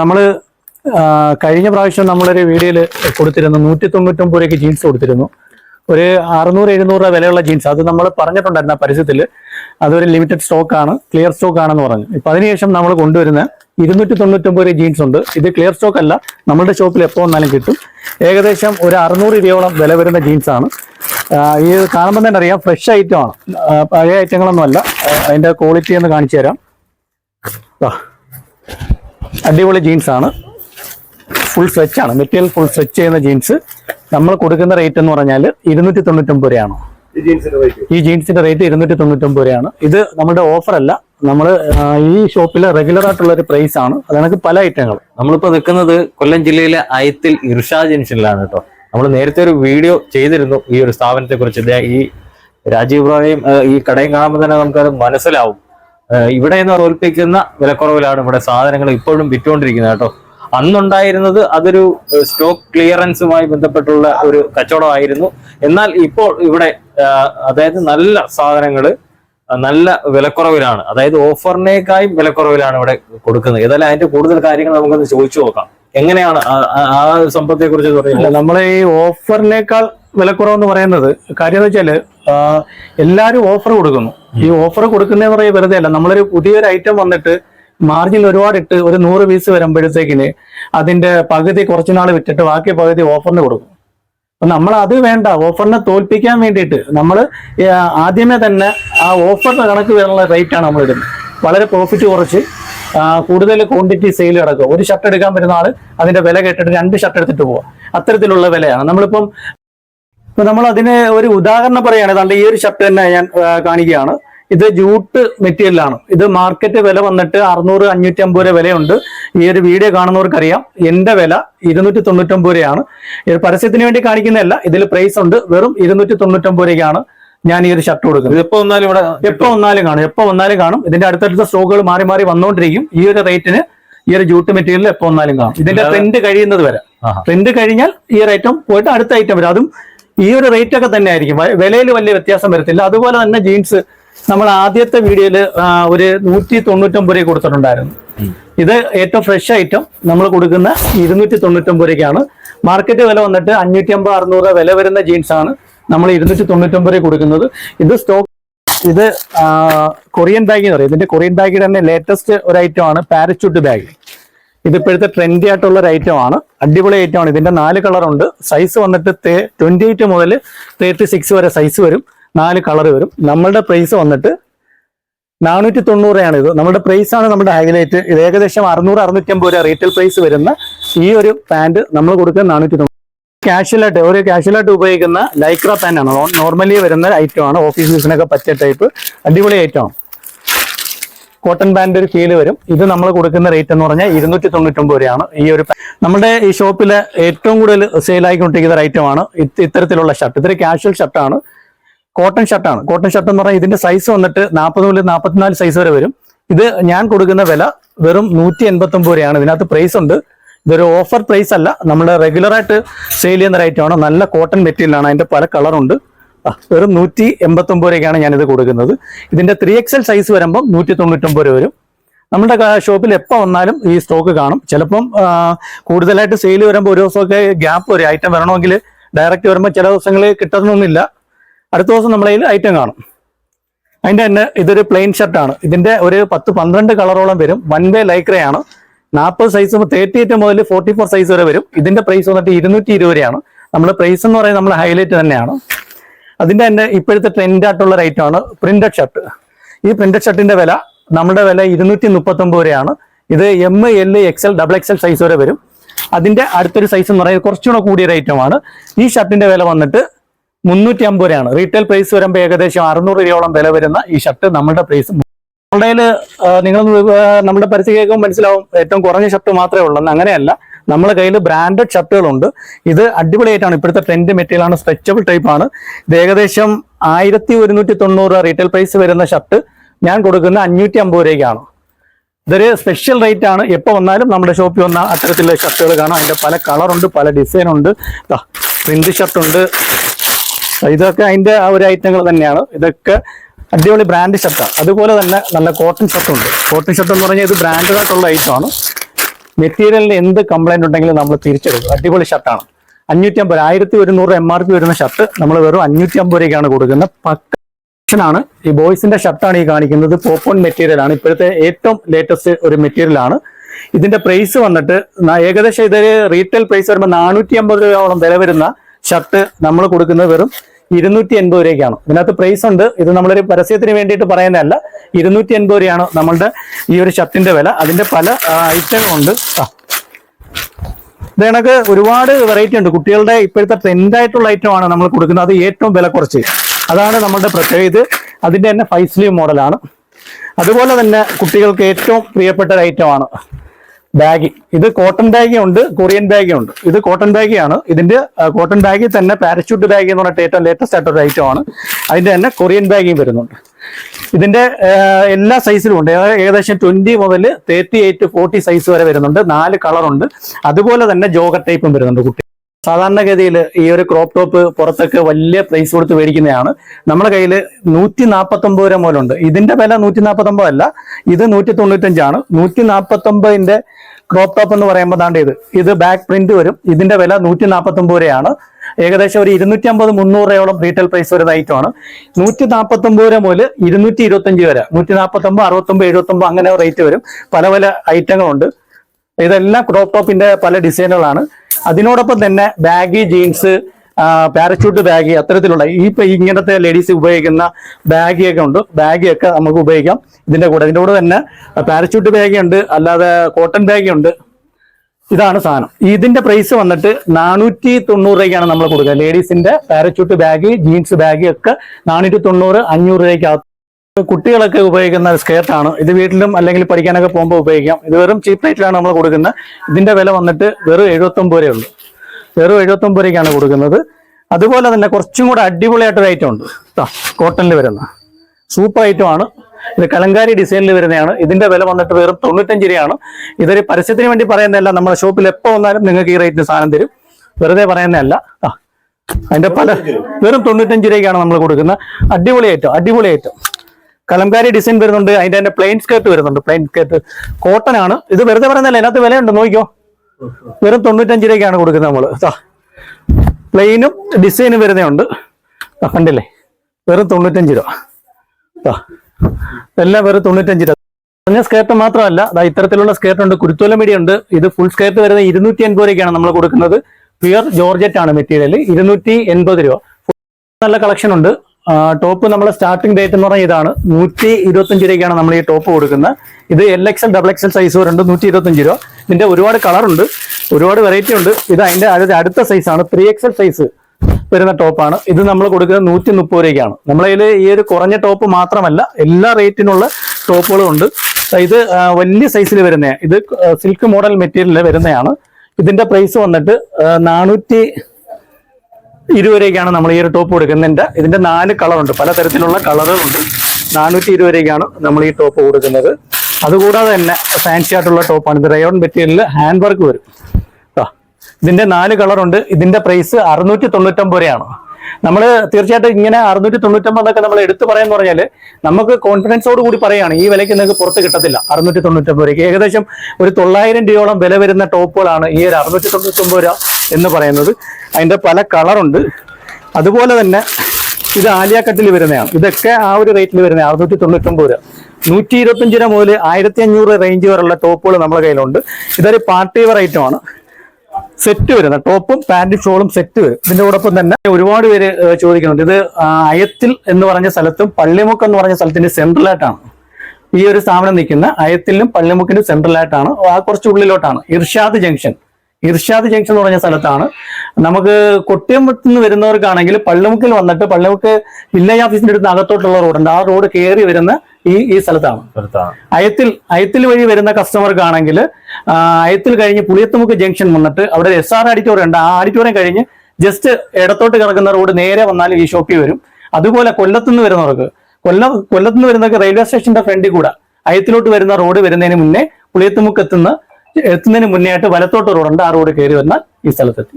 നമ്മൾ കഴിഞ്ഞ പ്രാവശ്യം നമ്മളൊരു വീഡിയോയിൽ കൊടുത്തിരുന്നു. നൂറ്റി തൊണ്ണൂറ്റൊമ്പത് രൂപയ്ക്ക് ജീൻസ് കൊടുത്തിരുന്നു. ഒരു അറുന്നൂറ് എഴുന്നൂറ് രൂപ വിലയുള്ള ജീൻസ് അത് നമ്മൾ പറഞ്ഞിട്ടുണ്ടായിരുന്നു ആ പരസ്യത്തിൽ അതൊരു ലിമിറ്റഡ് സ്റ്റോക്ക് ആണ്. ക്ലിയർ സ്റ്റോക്ക് ആണെന്ന് പറഞ്ഞു. ഇപ്പം അതിനുശേഷം നമ്മൾ കൊണ്ടുവരുന്ന ഇരുന്നൂറ്റി തൊണ്ണൂറ്റൊമ്പത് രൂപ ജീൻസ് ഉണ്ട്. ഇത് ക്ലിയർ സ്റ്റോക്ക് അല്ല. നമ്മുടെ ഷോപ്പിൽ എപ്പോൾ വന്നാലും കിട്ടും. ഏകദേശം ഒരു അറുന്നൂറ് രൂപയോളം വില വരുന്ന ജീൻസ് ആണ്. ആ, ഈ കാണുമ്പോൾ തന്നെ അറിയാം ഫ്രഷ് ഐറ്റം ആണ്. പഴയ ഐറ്റങ്ങളൊന്നും അല്ല അതിന്റെ ക്വാളിറ്റി ഒന്ന് കാണിച്ചു തരാം. അടിപൊളി ജീൻസ് ആണ്. ഫുൾ സ്ട്രെച്ച് ആണ്. മെറ്റീരിയൽ ഫുൾ സ്ട്രെച്ച് ചെയ്യുന്ന ജീൻസ് നമ്മൾ കൊടുക്കുന്ന റേറ്റ് എന്ന് പറഞ്ഞാൽ ഇരുന്നൂറ്റി തൊണ്ണൂറ്റൊമ്പത് രൂപയാണ്? ഈ ജീൻസിന്റെ റേറ്റ് ഈ ജീൻസിന്റെ റേറ്റ് ഇരുന്നൂറ്റി തൊണ്ണൂറ്റൊമ്പത് രൂപയാണ്. ഇത് നമ്മുടെ ഓഫർ അല്ല. നമ്മൾ ഈ ഷോപ്പിൽ റെഗുലർ ആയിട്ടുള്ള ഒരു പ്രൈസ് ആണ്. അത് കണക്ക് പല ഐറ്റങ്ങൾ നമ്മളിപ്പോ നിൽക്കുന്നത് കൊല്ലം ജില്ലയിലെ അയത്തിൽ ഇർഷാ ജംഗ്ഷനിലാണ് കേട്ടോ. നമ്മൾ നേരത്തെ ഒരു വീഡിയോ ചെയ്തിരുന്നു ഈ ഒരു സ്ഥാപനത്തെ കുറിച്ച് ദേ ഈ രാജീവ് ഇബ്രാഹിം ഈ കടയും കാണുമ്പോൾ തന്നെ നമുക്കത് മനസ്സിലാവും. ഇവിടെ നിന്ന് തോൽപ്പിക്കുന്ന വിലക്കുറവിലാണ് ഇവിടെ സാധനങ്ങൾ ഇപ്പോഴും വിറ്റുകൊണ്ടിരിക്കുന്നത് കേട്ടോ. അന്നുണ്ടായിരുന്നത് അതൊരു സ്റ്റോക്ക് ക്ലിയറൻസുമായി ബന്ധപ്പെട്ടുള്ള ഒരു കച്ചവടമായിരുന്നു. എന്നാൽ ഇപ്പോൾ ഇവിടെ അതായത് നല്ല സാധനങ്ങൾ നല്ല വിലക്കുറവിലാണ്. അതായത് ഓഫറിനേക്കായും വിലക്കുറവിലാണ് ഇവിടെ കൊടുക്കുന്നത്. ഏതായാലും അതിന്റെ കൂടുതൽ കാര്യങ്ങൾ നമുക്കൊന്ന് ചോദിച്ചു നോക്കാം. എങ്ങനെയാണ് ആ- സംഭവത്തെ കുറിച്ച് പറയുന്നത്? നമ്മൾ ഈ ഓഫറിനേക്കാൾ വിലക്കുറവെന്ന് പറയുന്നത് കാര്യം എന്ന് വെച്ചാൽ എല്ലാരും ഓഫർ കൊടുക്കുന്നു. ഈ ഓഫർ കൊടുക്കുന്നതെന്ന് പറയുന്നത് വെറുതെ അല്ല. നമ്മളൊരു പുതിയൊരു ഐറ്റം വന്നിട്ട് മാർജിൻ ഒരുപാട് ഇട്ട് ഒരു നൂറ് പീസ് വരുമ്പോഴത്തേക്കിന് അതിന്റെ പകുതി കുറച്ചുനാൾ വിറ്റിട്ട് ബാക്കി പകുതി ഓഫറിന് കൊടുക്കും. അപ്പൊ നമ്മൾ അത് വേണ്ട. ഓഫറിനെ തോൽപ്പിക്കാൻ വേണ്ടിയിട്ട് നമ്മൾ ആദ്യമേ തന്നെ ആ ഓഫറിന് കണക്ക് റേറ്റ് ആണ് നമ്മൾ ഇടുന്നത് വളരെ പ്രോഫിറ്റ് കുറച്ച് കൂടുതൽ ക്വാണ്ടിറ്റി സെയിൽ കിടക്കുക ഒരു ഷർട്ട് എടുക്കാൻ പറ്റുന്ന ആൾ അതിന്റെ വില കേട്ടിട്ട് രണ്ട് ഷർട്ട് എടുത്തിട്ട് പോവുക അത്തരത്തിലുള്ള വിലയാണ്. നമ്മളിപ്പം ഇപ്പൊ നമ്മൾ അതിന് ഒരു ഉദാഹരണം പറയുകയാണ്. അതുകൊണ്ട് ഈ ഒരു ഷർട്ട് തന്നെ ഞാൻ കാണിക്കുകയാണ്. ഇത് ജൂട്ട് മെറ്റീരിയലാണ് ഇത് മാർക്കറ്റ് വില വന്നിട്ട് അറുന്നൂറ് അഞ്ഞൂറ്റി അമ്പത് രൂപ വിലയുണ്ട്. ഈ ഒരു വീഡിയോ കാണുന്നവർക്ക് അറിയാം എന്റെ വില ഇരുന്നൂറ്റി തൊണ്ണൂറ്റൊമ്പത് രൂപയാണ് പരസ്യത്തിന് വേണ്ടി കാണിക്കുന്നതല്ല. ഇതിൽ പ്രൈസ് ഉണ്ട്. വെറും ഇരുന്നൂറ്റി തൊണ്ണൂറ്റൊമ്പത് രൂപയ്ക്കാണ്. ഞാൻ ഈ ഒരു ഷർട്ട് കൊടുക്കുന്നത് എപ്പോ വന്നാലും ഇവിടെ എപ്പോ വന്നാലും കാണും. എപ്പോ വന്നാലും കാണും. ഇതിന്റെ അടുത്തടുത്ത സ്റ്റോക്കുകൾ മാറി മാറി വന്നുകൊണ്ടിരിക്കും ഈ ഒരു റേറ്റിന് ഈ ഒരു ജൂട്ട് മെറ്റീരിയൽ എപ്പോ വന്നാലും കാണും. ഇതിന്റെ ട്രെൻഡ് കഴിയുന്നത് വരെ. ട്രെൻഡ് കഴിഞ്ഞാൽ ഈ ഒരു ഐറ്റം പോയിട്ട് അടുത്ത ഐറ്റം വരും. അതും ഈ ഒരു റേറ്റ് ഒക്കെ തന്നെ ആയിരിക്കും വിലയിൽ വലിയ വ്യത്യാസം വരത്തില്ല. അതുപോലെ തന്നെ ജീൻസ് നമ്മൾ ആദ്യത്തെ വീഡിയോയിൽ ഒരു നൂറ്റി തൊണ്ണൂറ്റൊമ്പത് രൂപ കൊടുത്തിട്ടുണ്ടായിരുന്നു. ഇത് ഏറ്റവും ഫ്രഷ് ഐറ്റം നമ്മൾ കൊടുക്കുന്ന ഇരുന്നൂറ്റി തൊണ്ണൂറ്റൊമ്പത് രൂപയ്ക്കാണ്. മാർക്കറ്റ് വില വന്നിട്ട് അഞ്ഞൂറ്റി അമ്പത് അറുന്നൂറ് രൂപ വില വരുന്ന ജീൻസ് ആണ്. നമ്മൾ ഇരുന്നൂറ്റി തൊണ്ണൂറ്റൊമ്പത് കൊടുക്കുന്നത്. ഇത് സ്റ്റോക്ക് ഇത് കൊറിയൻ ബാഗ് എന്ന് പറയും. ഇതിന്റെ കൊറിയൻ ബാഗിൽ തന്നെ ലേറ്റസ്റ്റ് ഒരു ഐറ്റം ആണ് പാരച്യൂട്ട് ബാഗ് ഇത് ഇപ്പോഴത്തെ ട്രെൻഡി ആയിട്ടുള്ള ഒരു ഐറ്റം ആണ്. അടിപൊളി ഐറ്റം ആണ്. ഇതിന്റെ നാല് കളർ ഉണ്ട്. സൈസ് വന്നിട്ട് ട്വന്റി എയ്റ്റ് മുതൽ തേർട്ടി സിക്സ് വരെ സൈസ് വരും. നാല് കളർ വരും. നമ്മളുടെ പ്രൈസ് വന്നിട്ട് നാനൂറ്റി തൊണ്ണൂറാണ് ഇത്. നമ്മുടെ പ്രൈസ് ആണ് നമ്മുടെ ഹൈലൈറ്റ് ഇത് ഏകദേശം അറുന്നൂറ് അറുന്നൂറ്റി അമ്പത് രൂപ റീറ്റെയിൽ പ്രൈസ് വരുന്ന ഈ ഒരു പാന്റ് നമ്മൾ കൊടുക്കുന്ന നാനൂറ്റി കാഷ്വലായിട്ട് ഒരു കാഷ്വലായിട്ട് ഉപയോഗിക്കുന്ന ലൈക്ര പാന്റാണ് നോർമലി വരുന്ന ഐറ്റം ആണ്. ഓഫീസ് യൂസിനൊക്കെ പറ്റിയ ടൈപ്പ് അടിപൊളി ഐറ്റം ആണ് കോട്ടൺ പാന്റ് ഒരു ഫീൽ വരും. ഇത് നമ്മൾ കൊടുക്കുന്ന റേറ്റ് എന്ന് പറഞ്ഞാൽ ഇരുന്നൂറ്റി തൊണ്ണൂറ്റൊമ്പത് രൂപയാണ് ഈ ഒരു നമ്മുടെ ഈ ഷോപ്പിലെ ഏറ്റവും കൂടുതൽ സെയിൽ ആയിക്കൊണ്ടിരിക്കുന്ന ഒരു ഐറ്റം ആണ്. ഇത് ഇത്തരത്തിലുള്ള ഷർട്ട് ഇതൊരു കാഷ്വൽ ഷർട്ടാണ് കോട്ടൺ ഷർട്ടാണ് കോട്ടൺ ഷർട്ട് എന്ന് പറഞ്ഞാൽ ഇതിന്റെ സൈസ് വന്നിട്ട് നാൽപ്പത് മുതൽ നാൽപ്പത്തിനാല് സൈസ് വരെ വരും. ഇത് ഞാൻ കൊടുക്കുന്ന വില വെറും നൂറ്റി എൺപത്തി ഒമ്പത് രൂപയാണ്. ഇതിനകത്ത് പ്രൈസ് ഉണ്ട്. ഇതൊരു ഓഫർ പ്രൈസ് അല്ല. നമ്മൾ റെഗുലർ ആയിട്ട് സെയിൽ ചെയ്യുന്ന ഐറ്റമാണ് നല്ല കോട്ടൺ മെറ്റീരിയലാണ് അതിന്റെ പല കളറുണ്ട് വെറും നൂറ്റി എൺപത്തി ഒമ്പത് രൂപയ്ക്കാണ് ഞാനിത് കൊടുക്കുന്നത്. ഇതിന്റെ ത്രീ എക്സൽ സൈസ് വരുമ്പോൾ നൂറ്റി തൊണ്ണൂറ്റൊമ്പത് രൂപ വരും. നമ്മുടെ ഷോപ്പിൽ എപ്പോൾ വന്നാലും ഈ സ്റ്റോക്ക് കാണും. ചിലപ്പം കൂടുതലായിട്ട് സെയിൽ വരുമ്പോൾ ഒരു ദിവസമൊക്കെ ഗ്യാപ്പ് വരും. ഐറ്റം വരണമെങ്കിൽ ഡയറക്റ്റ് വരുമ്പോൾ ചില ദിവസങ്ങളിൽ കിട്ടുന്നൊന്നുമില്ല. അടുത്ത ദിവസം നമ്മളെ ഐറ്റം കാണും. അതിന്റെ തന്നെ ഇതൊരു പ്ലെയിൻ ഷർട്ടാണ് ഇതിന്റെ ഒരു പത്ത് പന്ത്രണ്ട് കളറോളം വരും. വൺ വേ ലൈക്രയാണ് നാൽപ്പത് സൈസ് തേർട്ടി എയ്റ്റ് മുതൽ ഫോർട്ടി ഫോർ സൈസ് വരെ വരും. ഇതിന്റെ പ്രൈസ് വന്നിട്ട് ഇരുന്നൂറ്റി ഇരുപത് രൂപയാണ്. നമ്മുടെ പ്രൈസ് എന്ന് പറയുന്നത് നമ്മുടെ ഹൈലൈറ്റ് തന്നെയാണ്. അതിന്റെ തന്നെ ഇപ്പോഴത്തെ ട്രെൻഡ് ആയിട്ടുള്ള റേറ്റ് ആണ് പ്രിന്റഡ് ഷർട്ട് ഈ പ്രിന്റഡ് ഷർട്ടിന്റെ വില നമ്മുടെ വില ഇരുന്നൂറ്റി മുപ്പത്തി ഒമ്പത് രൂപയാണ്. ഇത് M L X L double X L size വരെ വരും. അതിന്റെ അടുത്തൊരു സൈസ് എന്ന് പറയുന്നത് കുറച്ചുകൂടെ കൂടിയ ആണ് ഈ ഷർട്ടിന്റെ വില വന്നിട്ട് മുന്നൂറ്റി അമ്പത് രൂപയാണ്. റീറ്റെയിൽ പ്രൈസ് വരുമ്പോൾ ഏകദേശം അറുന്നൂറ് രൂപയോളം വില വരുന്ന ഈ ഷർട്ട് നമ്മുടെ പ്രൈസ് നമ്മുടെ നിങ്ങൾ നമ്മുടെ പരസ്യം കേൾക്കുമ്പോൾ മനസ്സിലാവും ഏറ്റവും കുറഞ്ഞ ഷർട്ട് മാത്രമേ ഉള്ളൂ. അങ്ങനെയല്ല. നമ്മുടെ കയ്യിൽ ബ്രാൻഡഡ് ഷർട്ടുകളുണ്ട്. ഇത് അടിപൊളിയായിട്ടാണ്. ഇപ്പോഴത്തെ ട്രെൻഡ് മെറ്റീരിയലാണ് സ്ട്രെച്ചബിൾ ടൈപ്പ് ആണ്. ഇത് ഏകദേശം ആയിരത്തി ഒരുന്നൂറ്റി തൊണ്ണൂറ് റീറ്റെയിൽ പ്രൈസ് വരുന്ന ഷർട്ട് ഞാൻ കൊടുക്കുന്ന അഞ്ഞൂറ്റി അമ്പത് രൂപയ്ക്കാണ്. ഇതൊരു സ്പെഷ്യൽ റേറ്റ് ആണ്. എപ്പോൾ വന്നാലും നമ്മുടെ ഷോപ്പിൽ വന്ന അത്തരത്തിലുള്ള ഷർട്ടുകൾ കാണാം. അതിന്റെ പല കളറുണ്ട് പല ഡിസൈൻ ഉണ്ട്. പ്രിന്റ് ഷർട്ട് ഉണ്ട്. ഇതൊക്കെ അതിന്റെ ആ ഒരു ഐറ്റങ്ങൾ തന്നെയാണ്. ഇതൊക്കെ അടിപൊളി ബ്രാൻഡ് ഷർട്ടാണ് അതുപോലെ തന്നെ നല്ല കോട്ടൺ ഷർട്ട് ഉണ്ട്. കോട്ടൺ ഷർട്ട് എന്ന് പറഞ്ഞാൽ ഇത് ബ്രാൻഡഡ് ആയിട്ടുള്ള ഐറ്റമാണ് മെറ്റീരിയലിന് എന്ത് കംപ്ലൈന്റ് ഉണ്ടെങ്കിലും നമ്മൾ തിരിച്ചെടുക്കും. അടിപൊളി ഷർട്ടാണ് അഞ്ഞൂറ്റി അമ്പത് ആയിരത്തി ഒരുന്നൂറ് എം ആർ പി വരുന്ന ഷർട്ട് നമ്മൾ വെറും അഞ്ഞൂറ്റി അമ്പത് രൂപയ്ക്കാണ് കൊടുക്കുന്നത്. പക്ക ആണ്. ഈ ബോയ്സിന്റെ ഷർട്ടാണ് ഈ കാണിക്കുന്നത്. പോപ്പോൺ മെറ്റീരിയൽ ആണ്. ഇപ്പോഴത്തെ ഏറ്റവും ലേറ്റസ്റ്റ് ഒരു മെറ്റീരിയൽ ആണ്. ഇതിന്റെ പ്രൈസ് വന്നിട്ട് ഏകദേശം ഇത് റീറ്റെയിൽ പ്രൈസ് വരുമ്പോൾ നാനൂറ്റി അമ്പത് രൂപയോളം വില വരുന്ന ഷർട്ട് നമ്മൾ കൊടുക്കുന്നത് വെറും ഇരുന്നൂറ്റി എൺപത് രൂപയ്ക്കാണ്. ഇതിനകത്ത് പ്രൈസ് ഉണ്ട്. ഇത് നമ്മളൊരു പരസ്യത്തിന് വേണ്ടിയിട്ട് പറയുന്നതല്ല. ഇരുന്നൂറ്റി എൺപത് രൂപയാണ് നമ്മളുടെ ഈ ഒരു ഷർട്ടിന്റെ വില. അതിന്റെ പല ഐറ്റങ്ങളുണ്ട് ഉണ്ട്. ഇത് കണക്ക് ഒരുപാട് വെറൈറ്റി ഉണ്ട്. കുട്ടികളുടെ ഇപ്പോഴത്തെ ട്രെൻഡായിട്ടുള്ള ഐറ്റമാണ് നമ്മൾ കൊടുക്കുന്നത്. അത് ഏറ്റവും വില കുറച്ച്. അതാണ് നമ്മളുടെ പ്രത്യേകത ഇത്. അതിന്റെ തന്നെ ഫൈവ് സ്ലീവ് മോഡലാണ് അതുപോലെ തന്നെ കുട്ടികൾക്ക് ഏറ്റവും പ്രിയപ്പെട്ട ഒരു ഐറ്റമാണ് ബാഗി. ഇത് കോട്ടൺ ബാഗ് ഉണ്ട് കൊറിയൻ ബാഗ് ഉണ്ട്. ഇത് കോട്ടൺ ബാഗ് ആണ്. ഇതിന്റെ കോട്ടൺ ബാഗിൽ തന്നെ പാരച്യൂട്ട് ബാഗ് എന്ന് പറഞ്ഞിട്ട് ഏറ്റവും ലേറ്റസ്റ്റ് ആയിട്ടൊരു ഐറ്റം ആണ്. അതിന്റെ തന്നെ കൊറിയൻ ബാഗും വരുന്നുണ്ട്. ഇതിന്റെ എല്ലാ സൈസിലും ഉണ്ട്. ഏകദേശം ട്വന്റി മുതൽ തേർട്ടി എയ്റ്റ് ഫോർട്ടി സൈസ് വരെ വരുന്നുണ്ട്. നാല് കളറുണ്ട് അതുപോലെ തന്നെ ജോഗർ ടൈപ്പും വരുന്നുണ്ട് കുട്ടി സാധാരണഗതിയിൽ ഈ ഒരു ക്രോപ്പ് ടോപ്പ് പുറത്തൊക്കെ വലിയ പ്രൈസ് കൊടുത്ത് മേടിക്കുന്നതാണ്. നമ്മുടെ കയ്യിൽ നൂറ്റി നാൽപ്പത്തി ഒമ്പത് രൂപ മുതലുണ്ട്. ഇതിന്റെ വില നൂറ്റി നാൽപ്പത്തി ഒമ്പത് അല്ല ഇത് നൂറ്റി തൊണ്ണൂറ്റഞ്ചാണ് നൂറ്റി നാൽപ്പത്തി ഒമ്പതിന്റെ ക്രോപ്പ് ടോപ്പ് എന്ന് പറയുമ്പോൾ ദാണ്ട് ഇത്. ഇത് ബാക്ക് പ്രിന്റ് വരും. ഇതിന്റെ വില നൂറ്റി നാൽപ്പത്തി ഒമ്പത് രൂപയാണ്. ഏകദേശം ഒരു ഇരുന്നൂറ്റി അമ്പത് മുന്നൂറ് രൂപയോളം റീറ്റെയിൽ പ്രൈസ് വരുന്ന ഐറ്റമാണ് നൂറ്റി നാൽപ്പത്തി ഒമ്പത് രൂപ മുതൽ ഇരുന്നൂറ്റി ഇരുപത്തഞ്ച് വരെ. നൂറ്റി നാൽപ്പത്തി ഒമ്പത് അറുപത്തൊമ്പത് എഴുപത്തൊമ്പത് അങ്ങനെ റേറ്റ് വരും. പല പല ഐറ്റങ്ങളുണ്ട് ഇതെല്ലാം ക്രോപ്പ് ടോപ്പിന്റെ പല ഡിസൈനുകളാണ് അതിനോടൊപ്പം തന്നെ ബാഗി ജീൻസ് പാരച്യൂട്ട് ബാഗി അത്തരത്തിലുള്ള ഈ ഇങ്ങനത്തെ ലേഡീസ് ഉപയോഗിക്കുന്ന ബാഗിയൊക്കെ ഉണ്ട്. ബാഗിയൊക്കെ നമുക്ക് ഉപയോഗിക്കാം. ഇതിന്റെ കൂടെ ഇതിന്റെ കൂടെ തന്നെ പാരച്യൂട്ട് ബാഗി ഉണ്ട് അല്ലാതെ കോട്ടൺ ബാഗി ഉണ്ട്. ഇതാണ് സാധനം. ഇതിന്റെ പ്രൈസ് വന്നിട്ട് നാനൂറ്റി തൊണ്ണൂറ് രൂപയ്ക്കാണ് നമ്മൾ കൊടുക്കുക. ലേഡീസിന്റെ പാരച്യൂട്ട് ബാഗ് ജീൻസ് ബാഗ് ഒക്കെ നാനൂറ്റി തൊണ്ണൂറ് അഞ്ഞൂറ് രൂപയ്ക്കകത്ത് കുട്ടികളൊക്കെ ഉപയോഗിക്കുന്ന സ്കേർട്ടാണ് ഇത് വീട്ടിലും അല്ലെങ്കിൽ പഠിക്കാനൊക്കെ പോകുമ്പോൾ ഉപയോഗിക്കാം. ഇത് വെറും ചീപ്പ് റേറ്റിലാണ് നമ്മൾ കൊടുക്കുന്നത്. ഇതിന്റെ വില വന്നിട്ട് വെറും എഴുപത്തൊമ്പത് രൂപയേ ഉള്ളൂ. വെറും എഴുപത്തൊമ്പത് രൂപയ്ക്കാണ് കൊടുക്കുന്നത്. അതുപോലെ തന്നെ കുറച്ചും കൂടെ അടിപൊളിയായിട്ടൊരു ഐറ്റം ഉണ്ട്. കോട്ടണിൽ വരുന്ന. സൂപ്പർ ഐറ്റം ആണ്. ഇത് കലങ്കാരി ഡിസൈനിൽ വരുന്നതാണ്. ഇതിന്റെ വില വന്നിട്ട് വെറും തൊണ്ണൂറ്റഞ്ച് രൂപയാണ്. ഇതൊരു പരസ്യത്തിന് വേണ്ടി പറയുന്നതല്ല നമ്മുടെ ഷോപ്പിൽ എപ്പോൾ വന്നാലും നിങ്ങൾക്ക് ഈ റേറ്റിന് സാധനം തരും. വെറുതെ പറയുന്നതല്ല. അതിന്റെ പല വെറും തൊണ്ണൂറ്റഞ്ച് രൂപയ്ക്കാണ് നമ്മൾ കൊടുക്കുന്നത്. അടിപൊളി ഐറ്റം അടിപൊളി ഐറ്റം കലംകാരി ഡിസൈൻ വരുന്നുണ്ട്. അതിന്റെ തന്നെ പ്ലെയിൻ സ്കേർട്ട് വരുന്നുണ്ട്. പ്ലെയിൻ സ്കേർട്ട് കോട്ടൺ ആണ്. ഇത് വെറുതെ പറയുന്നല്ല അതിനകത്ത് വിലയുണ്ട് നോക്കിയോ വെറും തൊണ്ണൂറ്റഞ്ച് രൂപയ്ക്കാണ് കൊടുക്കുന്നത് നമ്മൾ. പ്ലെയിനും ഡിസൈനും വരുന്നുണ്ട് കണ്ടില്ലേ? വെറും തൊണ്ണൂറ്റഞ്ച് രൂപ. എല്ലാം വെറും തൊണ്ണൂറ്റഞ്ച് രൂപ. പറഞ്ഞ സ്കേർട്ട് മാത്രമല്ല ഇത്തരത്തിലുള്ള സ്കേർട്ട് ഉണ്ട്. കുരുത്തോല മീഡിയ ഉണ്ട്. ഇത് ഫുൾ സ്കേർട്ട് വരുന്നത് ഇരുന്നൂറ്റി എൺപത് രൂപയ്ക്കാണ് നമ്മൾ കൊടുക്കുന്നത്. പ്യുവർ ജോർജറ്റ് ആണ് മെറ്റീരിയൽ ഇരുന്നൂറ്റി എൺപത് രൂപ നല്ല കളക്ഷൻ ഉണ്ട്. ടോപ്പ് നമ്മൾ സ്റ്റാർട്ടിംഗ് ഡേറ്റ് എന്ന് പറഞ്ഞാൽ ഇതാണ്. നൂറ്റി ഇരുപത്തഞ്ച് രൂപയ്ക്കാണ് നമ്മൾ ഈ ടോപ്പ് കൊടുക്കുന്നത്. ഇത് L X L double X L size വരുന്നുണ്ട് നൂറ്റി ഇരുപത്തഞ്ച് രൂപ. ഇതിന്റെ ഒരുപാട് കളർ ഉണ്ട് ഒരുപാട് വെറൈറ്റി ഉണ്ട്. ഇത് അതിന്റെ അടുത്ത- അടുത്ത സൈസാണ് ത്രീ എക്സ് എൽ സൈസ് വരുന്ന ടോപ്പാണ് ഇത് നമ്മൾ കൊടുക്കുന്നത് നൂറ്റി മുപ്പത് രൂപയ്ക്കാണ് നമ്മളതിൽ ഈ ഒരു കുറഞ്ഞ ടോപ്പ് മാത്രമല്ല എല്ലാ റേറ്റിനുള്ള ടോപ്പുകളും ഉണ്ട്. ഇത് വലിയ സൈസിൽ വരുന്ന ഇത് സിൽക്ക് മോഡൽ മെറ്റീരിയലിൽ വരുന്നതാണ് ഇതിന്റെ പ്രൈസ് വന്നിട്ട് നാനൂറ്റി ഇരുപത് നമ്മൾ ഈ ഒരു ടോപ്പ് കൊടുക്കുന്നതിന്റെ. ഇതിന്റെ നാല് കളറുണ്ട് പലതരത്തിലുള്ള കളറുകളുണ്ട് നാനൂറ്റി ഇരുപത് നമ്മൾ ഈ ടോപ്പ് കൊടുക്കുന്നത്. അതുകൂടാതെ തന്നെ ഫാൻസി ആയിട്ടുള്ള ടോപ്പാണ് ഇത് റയോൺ മെറ്റീരിയലിൽ ഹാൻഡ് വർക്ക് വരും ഇതിന്റെ നാല് കളറുണ്ട് ഇതിന്റെ പ്രൈസ് അറുന്നൂറ്റി തൊണ്ണൂറ്റൊമ്പത് രൂപയാണ്. നമ്മൾ തീർച്ചയായിട്ടും ഇങ്ങനെ അറുന്നൂറ്റി തൊണ്ണൂറ്റൊമ്പതൊക്കെ നമ്മൾ എടുത്തു പറയാന്ന് പറഞ്ഞാൽ നമുക്ക് കോൺഫിഡൻസോട് കൂടി പറയുകയാണ് ഈ വിലയ്ക്ക് നിങ്ങൾക്ക് പുറത്ത് കിട്ടത്തില്ല. അറുന്നൂറ്റി തൊണ്ണൂറ്റൊമ്പത് രൂപയ്ക്ക്. ഏകദേശം ഒരു തൊള്ളായിരം രൂപയോളം വില വരുന്ന ടോപ്പുകളാണ് ഈ ഒരു അറുന്നൂറ്റി തൊണ്ണൂറ്റൊമ്പത് രൂപ എന്ന് പറയുന്നത്. അതിന്റെ പല കളറുണ്ട് അതുപോലെ തന്നെ ഇത് ആലിയാക്കത്തിൽ വരുന്നതാണ്. ഇതൊക്കെ ആ ഒരു റേറ്റിൽ വരുന്ന അറുന്നൂറ്റി തൊണ്ണൂറ്റൊമ്പത് രൂപ. നൂറ്റി ഇരുപത്തഞ്ച് രൂപ മുതൽ ആയിരത്തി അഞ്ഞൂറ് റേഞ്ച് വരെയുള്ള ടോപ്പുകൾ നമ്മുടെ കയ്യിലുണ്ട്. ഇതൊരു പാർട്ടി വെയർ ഐറ്റം ആണ്. സെറ്റ് വരുന്ന ടോപ്പും പാന്റും ഷോളും സെറ്റ് വരും. ഇതിന്റെയോടൊപ്പം തന്നെ ഒരുപാട് പേര് ചോദിക്കുന്നുണ്ട്. ഇത് അയത്തിൽ എന്ന് പറഞ്ഞ സ്ഥലത്തും പള്ളിമുക്ക് എന്ന് പറഞ്ഞ സ്ഥലത്തിന്റെ സെൻട്രലായിട്ടാണ് ഈ ഒരു സ്ഥാപനം നിൽക്കുന്ന അയത്തിലും പള്ളിമുക്കിന്റെ സെൻട്രലായിട്ടാണ് ആ കുറച്ച് ഉള്ളിലോട്ടാണ്. ഇർഷാദ് ജംഗ്ഷൻ ഇർഷാദ് ജംഗ്ഷൻ എന്ന് പറഞ്ഞ സ്ഥലത്താണ്. നമുക്ക് കൊട്ടിയമ്പത്ത് നിന്ന് വരുന്നവർക്കാണെങ്കിൽ പള്ളിമുക്കിൽ വന്നിട്ട് പള്ളിമുക്ക് വില്ലേജ് ഓഫീസിന്റെ അടുത്ത് അകത്തോട്ടുള്ള റോഡുണ്ട് ആ റോഡ് കയറി വരുന്ന ഈ ഈ സ്ഥലത്താണ്. അയത്തിൽ അയത്തിൽ വഴി വരുന്ന കസ്റ്റമർക്കാണെങ്കിൽ അയത്തിൽ കഴിഞ്ഞ് പുളിയത്തുമുക്ക് ജംഗ്ഷൻ വന്നിട്ട് അവിടെ എസ് ആർ ഓഡിറ്റോറിയം ഉണ്ട്. ആ ഓഡിറ്റോറിയം കഴിഞ്ഞ് ജസ്റ്റ് ഇടത്തോട്ട് കിടക്കുന്ന റോഡ് നേരെ വന്നാൽ ഈ ഷോപ്പിൽ വരും. അതുപോലെ കൊല്ലത്തുനിന്ന് വരുന്നവർക്ക് കൊല്ലം കൊല്ലത്തുനിന്ന് വരുന്നവർക്ക് റെയിൽവേ സ്റ്റേഷന്റെ ഫ്രണ്ടിൽ കൂടെ അയത്തിലോട്ട് വരുന്ന റോഡ് വരുന്നതിന് മുന്നേ പുളിയത്തുമുക്ക് എത്തുന്ന എത്തുന്നതിന് മുന്നേ ആയിട്ട് വലത്തോട്ട് റോഡുണ്ട്. ആ റോഡ് കയറി വന്നാൽ ഈ സ്ഥലത്തെത്തി.